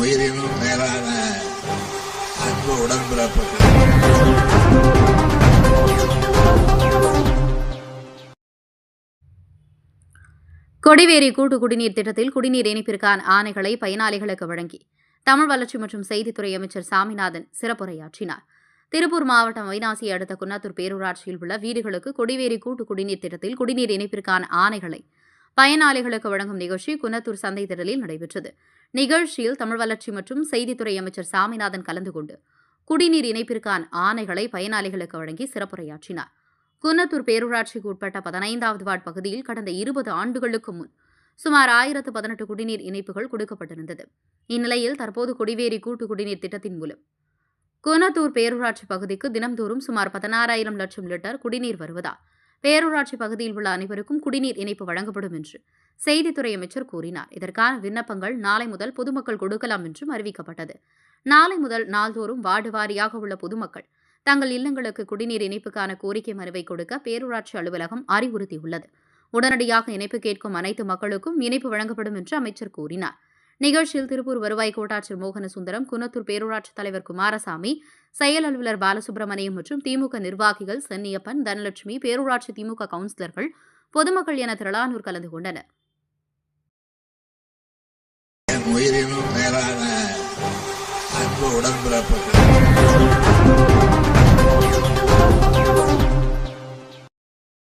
உயிரினும் மேலான அன்பு உடன்பிறப்பு கொடிவேரி கூட்டு குடிநீர் திட்டத்தில் குடிநீர் இணைப்பிற்கான ஆணைகளை பயனாளிகளுக்கு வழங்கி தமிழ் வளர்ச்சி மற்றும் செய்தித்துறை அமைச்சர் சாமிநாதன் சிறப்புரையாற்றினார். திருப்பூர் மாவட்டம் வைனாசி அடுத்த குன்னாத்தூர் பேரூராட்சியில் உள்ள வீடுகளுக்கு கொடிவேரி கூட்டு குடிநீர் திட்டத்தில் குடிநீர் இணைப்பிற்கான ஆணைகளை பயனாளிகளுக்கு வழங்கும் நிகழ்ச்சி குன்னத்தூர் சந்தை திடலில் நடைபெற்றது. நிகழ்ச்சியில் தமிழ் வளர்ச்சி மற்றும் செய்தித்துறை அமைச்சர் சாமிநாதன் கலந்து கொண்டு குடிநீர் இணைப்பிற்கான ஆணைகளை பயனாளிகளுக்கு வழங்கி சிறப்புரையாற்றினார். குன்னத்தூர் பேரூராட்சிக்கு உட்பட்ட பதினைந்தாவது வார்டு பகுதியில் கடந்த இருபது ஆண்டுகளுக்கு முன் சுமார் ஆயிரத்து பதினெட்டு குடிநீர் இணைப்புகள் கொடுக்கப்பட்டிருந்தது. இந்நிலையில் தற்போது குடிவேரி கூட்டு குடிநீர் திட்டத்தின் மூலம் குன்னத்தூர் பேரூராட்சி பகுதிக்கு தினம்தோறும் சுமார் பதினாறாயிரம் லட்சம் லிட்டர் குடிநீர் வருவதால் பேரூராட்சி பகுதியில் உள்ள அனைவருக்கும் குடிநீர் இணைப்பு வழங்கப்படும் என்று செய்தித்துறை அமைச்சர் கூறினார். இதற்கான விண்ணப்பங்கள் நாளை முதல் பொதுமக்கள் கொடுக்கலாம் என்றும் அறிவிக்கப்பட்டது. நாளை முதல் நாள்தோறும் வார்டு வாரியாக உள்ள பொதுமக்கள் தங்கள் இல்லங்களுக்கு குடிநீர் இணைப்புக்கான கோரிக்கை மனுவை கொடுக்க பேரூராட்சி அலுவலகம் அறிவுறுத்தியுள்ளது. உடனடியாக இணைப்பு கேட்கும் அனைத்து மக்களுக்கும் இணைப்பு வழங்கப்படும் என்று அமைச்சர் கூறினார். நிகழ்ச்சியில் திருப்பூர் வருவாய் கோட்டாட்சியர் மோகன சுந்தரம் குன்னத்தூர் பேரூராட்சி தலைவர் குமாரசாமி செயல் அலுவலர் பாலசுப்ரமணியம் மற்றும் திமுக நிர்வாகிகள் சென்னியப்பன் தனலட்சுமி பேரூராட்சி திமுக கவுன்சிலர்கள் பொதுமக்கள் என திரளானோர் கலந்து கொண்டனர். உயிரினும் மேலான அன்பு உடன்பிறப்புகள்.